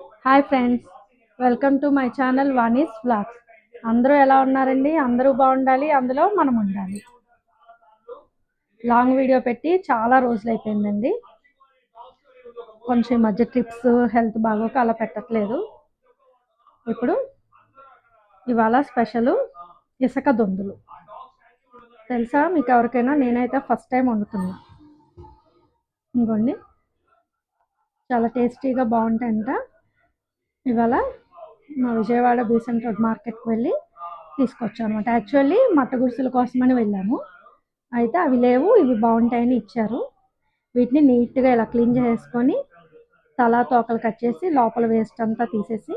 Hi friends welcome to my channel Vani's blogs అందరూ ఎలా ఉన్నారండి? అందరూ బాగుండాలి అందులో మనం ఉండాలి. లాంగ్ వీడియో పెట్టి చాలా రోజులు అయిపోయిందండి. కొంచెం ఈ మధ్య ట్రిప్స్ హెల్త్ బాగోక అలా పెట్టట్లేదు. ఇప్పుడు ఇవాళ స్పెషల్ ఇసుక దొందులు. తెలుసా? మీకు ఎవరికైనా నేనైతే ఫస్ట్ టైం వండుతున్నా. ఇంకోండి. చాలా టేస్టీగా బాగుంటాయంట. ఇవాళ మా విజయవాడ బీసెంట్ రోడ్ మార్కెట్కి వెళ్ళి తీసుకొచ్చాను అనమాట యాక్చువల్లీ మట్ట గుడిసెల కోసమని వెళ్ళాము. అయితే అవి లేవు ఇవి బాగుంటాయని ఇచ్చారు. వీటిని నీట్గా ఇలా క్లీన్ చేసుకొని తలా తోకలు కట్ చేసి లోపల వేస్ట్ అంతా తీసేసి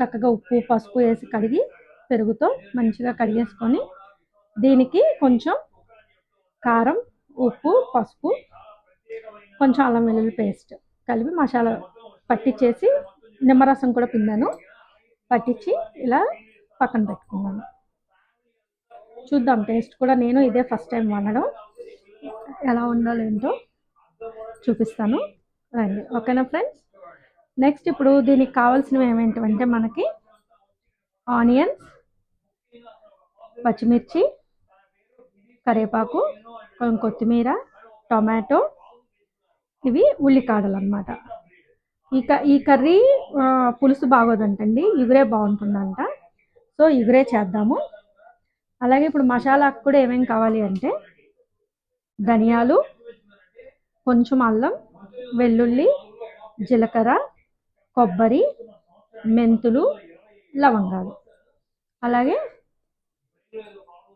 చక్కగా ఉప్పు పసుపు వేసి కడిగి పెరుగుతో మంచిగా కడిగేసుకొని దీనికి కొంచెం కారం ఉప్పు పసుపు కొంచెం అల్లం వెల్లుల్లి పేస్ట్ కలిపి మసాలా పట్టించేసి నిమ్మరసం కూడా పిండాను. పట్టించి ఇలా పక్కన పెట్టుకున్నాను. చూద్దాం టేస్ట్ కూడా నేను ఇదే ఫస్ట్ టైం వండడం. ఎలా ఉండాలో ఏంటో చూపిస్తాను. రండి ఓకేనా ఫ్రెండ్స్? నెక్స్ట్ ఇప్పుడు దీనికి కావాల్సినవి ఏమేంటంటే మనకి ఆనియన్స్ పచ్చిమిర్చి కరివేపాకు కొంచెం కొత్తిమీర టొమాటో ఇవి ఉల్లికాడలు అనమాట ఈ క ఈ కర్రీ పులుసు బాగోదంటండి. ఇగురే బాగుంటుందంట. సో ఇగురే చేద్దాము. అలాగే ఇప్పుడు మసాలాకు కూడా ఏమేం కావాలి అంటే ధనియాలు కొంచెం అల్లం వెల్లుల్లి జీలకర్ర కొబ్బరి మెంతులు లవంగాలు. అలాగే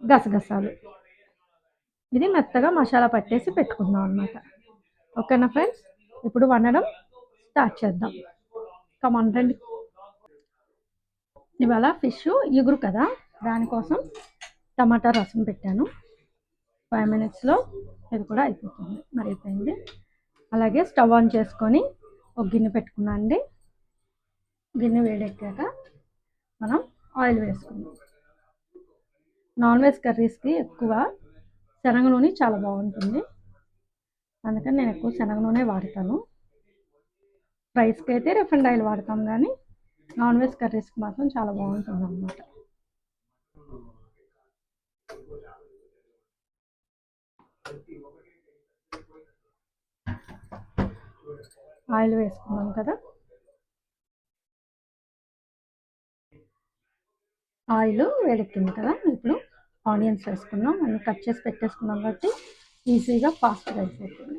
గసగసాలు. ఇది మెత్తగా మసాలా పట్టేసి పెట్టుకుందాం అనమాట ఓకేనా ఫ్రెండ్స్? ఇప్పుడు వండడం స్టార్ట్ చేద్దాం. కమాన్ రండి. ఇవాళ ఫిష్ ఇగురు కదా? దానికోసం టమాటా రసం పెట్టాను. ఫైవ్ మినిట్స్లో ఇది కూడా అయిపోతుంది. మరి అయిపోయింది. అలాగే స్టవ్ ఆన్ చేసుకొని ఒక గిన్నె పెట్టుకున్నా అండి. గిన్నె వేడెక్కాక మనం ఆయిల్ వేసుకుందాం. నాన్ వెజ్ కర్రీస్కి ఎక్కువ శనగ నూనె చాలా బాగుంటుంది. అందుకని నేను ఎక్కువ శనగ నూనె వాడతాను. రైస్కి అయితే రిఫండ్ ఆయిల్ వాడతాం కానీ నాన్ వెజ్ కర్రీస్కి మాత్రం చాలా బాగుంటుంది అన్నమాట ఆయిల్ వేసుకున్నాం కదా? ఆయిల్ వేడెక్కింది కదా? ఇప్పుడు ఆనియన్స్ వేసుకున్నాం అన్ని కట్ చేసి పెట్టేసుకున్నాం కాబట్టి ఈజీగా ఫాస్ట్గా అయిపోతుంది.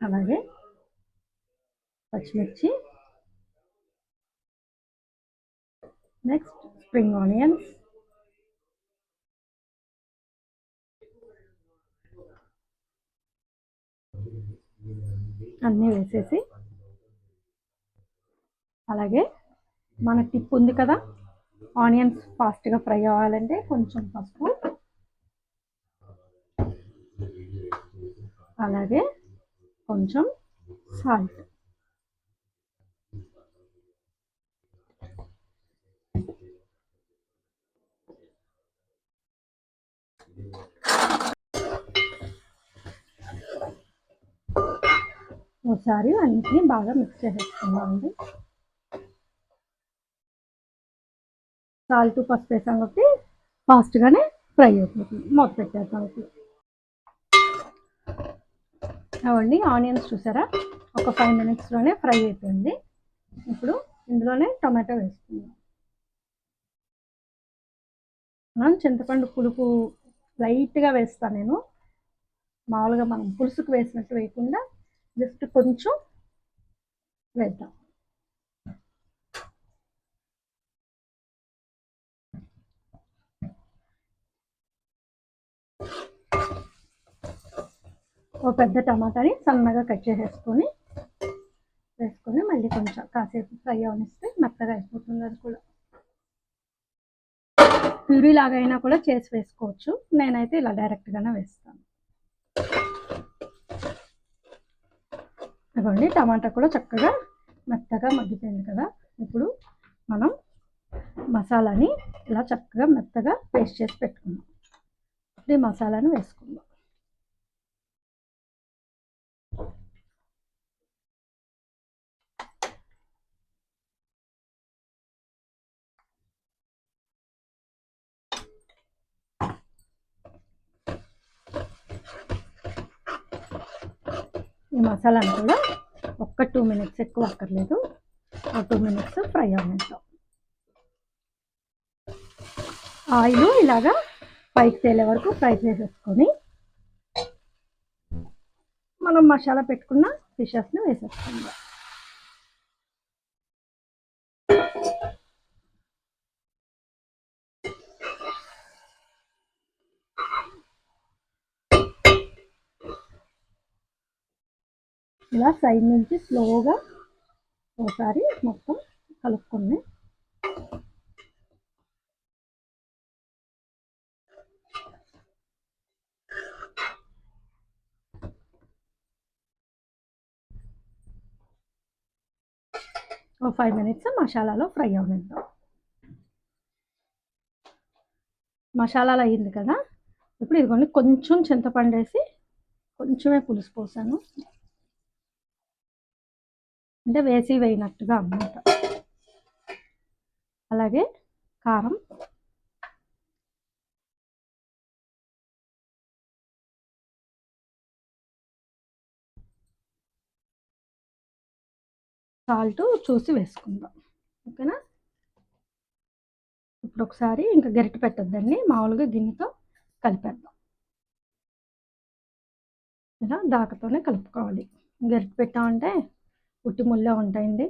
అలాగే పచ్చిమిర్చి. నెక్స్ట్ స్ప్రింగ్ ఆనియన్స్ అన్నీ వేసేసి అలాగే మన టిప్ ఉంది కదా ఆనియన్స్ ఫాస్ట్గా ఫ్రై అవ్వాలంటే కొంచెం పసుపు అలాగే కొంచెం సాల్ట్ ఒకసారి అన్నింటినీ బాగా మిక్స్ చేసేసుకుందామండి సాల్ట్ పసుపు వేసాం కాబట్టి ఫాస్ట్గానే ఫ్రై అయిపోతుంది మూత పెట్టేస్తాం ఇప్పుడు. చూసినామండి ఆనియన్స్ చూసారా? ఒక ఫైవ్ మినిట్స్లోనే ఫ్రై అయిపోయింది. ఇప్పుడు ఇందులోనే టొమాటో వేసుకుందాం. మనం చింతపండు పులుపు లైట్గా వేస్తాను నేను. మామూలుగా మనం పులుసుకు వేసినట్టు వేయకుండా జస్ట్ కొంచెం వేద్దాం. ఓ పెద్ద టమాటాని సన్నగా కట్ చేసేసుకొని వేసుకొని మళ్ళీ కొంచెం కాసేపు ఫ్రై అవనిస్తే మెత్తగా అయిపోతుంది అది కూడా. ప్యూరీ లాగా అయినా కూడా చేసి వేసుకోవచ్చు. నేనైతే ఇలా డైరెక్ట్గానే వేస్తాను. ఇవ్వండి టమాటా కూడా చక్కగా మెత్తగా మగ్గిపోయింది కదా. ఇప్పుడు మనం మసాలాని ఇలా చక్కగా మెత్తగా పేస్ట్ చేసి పెట్టుకుందాం. ఇప్పుడు ఈ మసాలాను వేసుకుందాం. ఈ మసాలాను కూడా ఒక్క టూ మినిట్స్ ఎక్కువ అక్కర్లేదు. ఒక టూ మినిట్స్ ఫ్రై అవ్వనిద్దాం ఆయిల్ ఇలాగా పైకి తేలే వరకు ఫ్రై చేసేసుకొని మనం మసాలా పెట్టుకున్న ఫిషెస్ని వేసేసుకుందాం. ఇలా సైడ్ నుంచి స్లోగా ఒకసారి మొత్తం కలుపుకుంది. ఒక ఫైవ్ మినిట్స్ మసాలాలో ఫ్రై అవనిద్దాం. మసాలాలు అయ్యింది కదా? ఇప్పుడు ఇదిగోండి కొంచెం చింతపండు వేసి కొంచెమే పులుసు పోసాను. అంటే వేసి వేయినట్టుగా అన్నమాట. అలాగే కారం. సాల్ట్ చూసి వేసుకుందాం. ఓకేనా? ఇప్పుడు ఒకసారి ఇంకా గరిటె పెట్టద్దండి. మామూలుగా గిన్నెతో కలిపేద్దాం. ఇలా దాకతోనే కలుపుకోవాలి. గరిటె పెట్టామంటే పుట్టి ముళ్ళే ఉంటాయండి.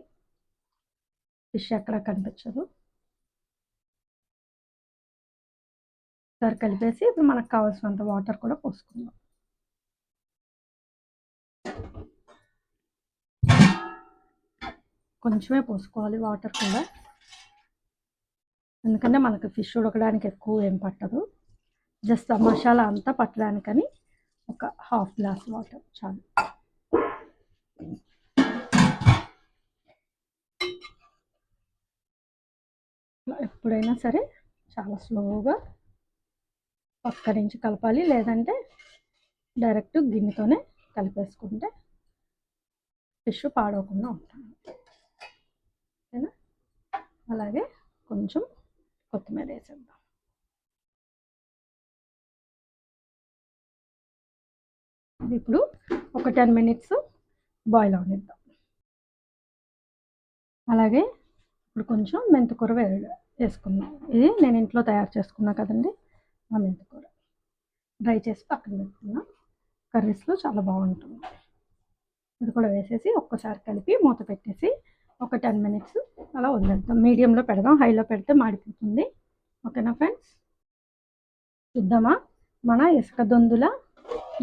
ఫిష్ ఎక్కడ కనిపించదు. సార్ కలిపేసి ఇప్పుడు మనకు కావాల్సినంత వాటర్ కూడా పోసుకుందాం. కొంచెమే పోసుకోవాలి వాటర్ కూడా. ఎందుకంటే మనకు ఫిష్ ఉడకడానికి ఎక్కువ ఏం పట్టదు. జస్ట్ మసాలా అంతా పట్టడానికని ఒక హాఫ్ గ్లాస్ వాటర్ చాలు. ఎప్పుడైనా సరే చాలా స్లోగా పక్క నుంచి కలపాలి. లేదంటే డైరెక్ట్ గిన్నెతోనే కలిపేసుకుంటే ఫిష్ పాడవకుండా ఉంటాను ఓకేనా? అలాగే కొంచెం కొత్తిమీర వేసేద్దాం. ఇప్పుడు ఒక టెన్ మినిట్స్ బాయిల్ అవనిద్దాం. అలాగే ఇప్పుడు కొంచెం మెంతికూర వే వేసుకున్నాం ఇది నేను ఇంట్లో తయారు చేసుకున్నా కదండి ఆ మెంతికూర. డ్రై చేసి పక్కన పెట్టుకున్నా. కర్రీస్లో చాలా బాగుంటుంది. ఇది కూడా వేసేసి ఒక్కసారి కలిపి మూత పెట్టేసి ఒక టెన్ మినిట్స్ అలా వదిలేద్దాం. మీడియంలో పెడదాం హైలో పెడితే మాడిపోతుంది. ఓకేనా ఫ్రెండ్స్? చూద్దామా? మన ఇసుక దొందుల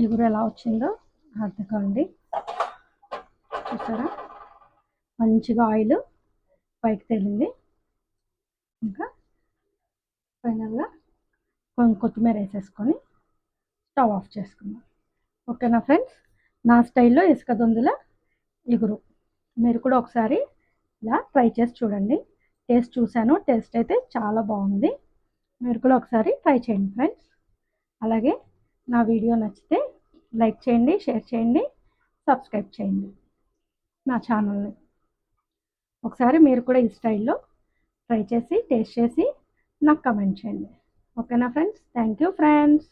ఇగురు ఎలా వచ్చిందో అర్థకండి చూసారా? మంచిగా ఆయిల్ పైకి తేలింది ఇంకా ఫైనల్గా కొంచెం కొత్తిమీర వేసేసుకొని స్టవ్ ఆఫ్ చేసుకుందాం. ఓకేనా ఫ్రెండ్స్? నా స్టైల్లో ఇసుక దొందుల ఇగురు మీరు కూడా ఒకసారి ఇలా ట్రై చేసి చూడండి. టేస్ట్ చూశాను టేస్ట్ అయితే చాలా బాగుంది. మీరు కూడా ఒకసారి ట్రై చేయండి ఫ్రెండ్స్. అలాగే నా వీడియో నచ్చితే లైక్ చేయండి షేర్ చేయండి సబ్స్క్రైబ్ చేయండి. నా ఛానల్ని. ఒకసారి మీరు కూడా ఈ స్టైల్లో ట్రై చేసి టేస్ట్ చేసి నాకు కమెంట్ చేయండి. ఓకేనా ఫ్రెండ్స్? Thank you friends.